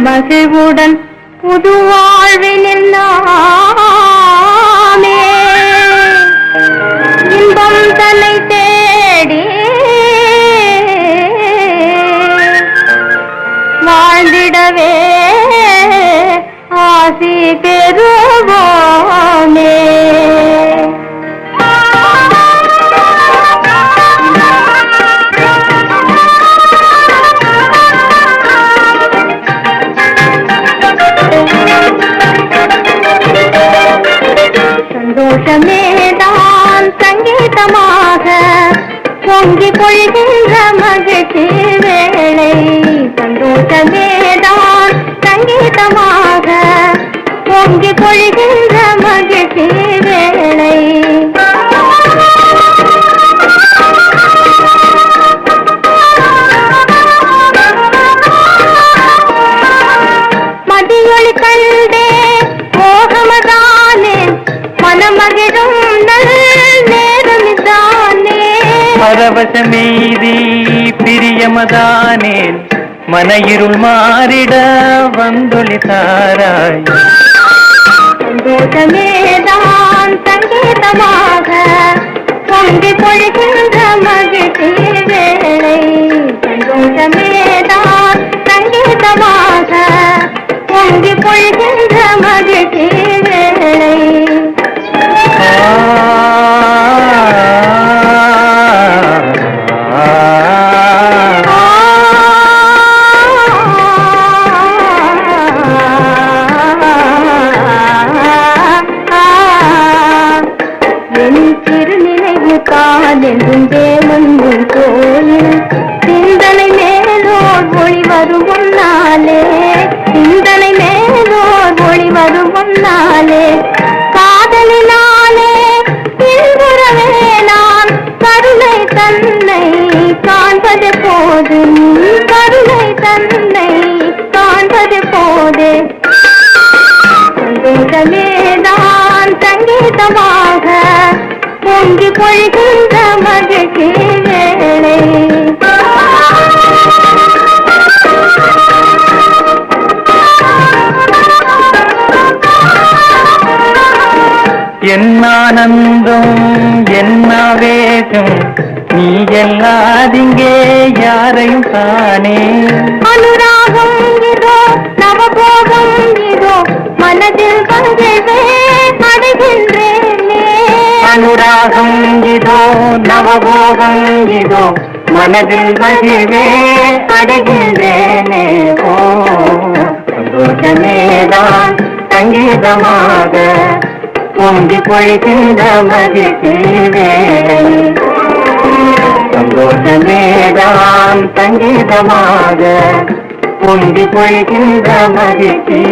மகிழ்வுடன் புது வாழ்வினில் நாமே சந்தோஷமேதான் சங்கீதமாக பொங்கி பொழிகின்ற மகிழ்ச்சி வேளை. சந்தோஷமேதான் சங்கீதமாக பொங்கி பொழிகின்ற மகிழ்ச்சி வேளை. மதியொளி கண்டே மோகமதானே மனமகிழும் பரவசமெய்தி பிரியமதானேன் மன இருள் மாறிட வந்தொளி தாராய். சந்தோஷமேதான் சங்கீதமாக பொங்கி பொழிகின்ற மகிழ்ச்சி வேளை. சந்தோஷமேதான் சங்கீதமாக பொங்கி பொழிகின்ற பொழுது பொழிகின்ற மகிழ்ச்சி வேளை என் ஆனந்தம் என்ன வேகம் நீ எல்லாதிங்கே யாரையும் தானே அனுராகம் இதோ நவபோகம் இதோ மனதில் மகிழ்வே அடைகின்றேனே ஓ சந்தோஷமேதான் சங்கீதமாக பொங்கி பொழிக்கின்ற மகிழ்ச்சி சந்தோஷமேதான் சங்கீதமாக பொங்கி பொழிக்கின்ற மகிழ்ச்சி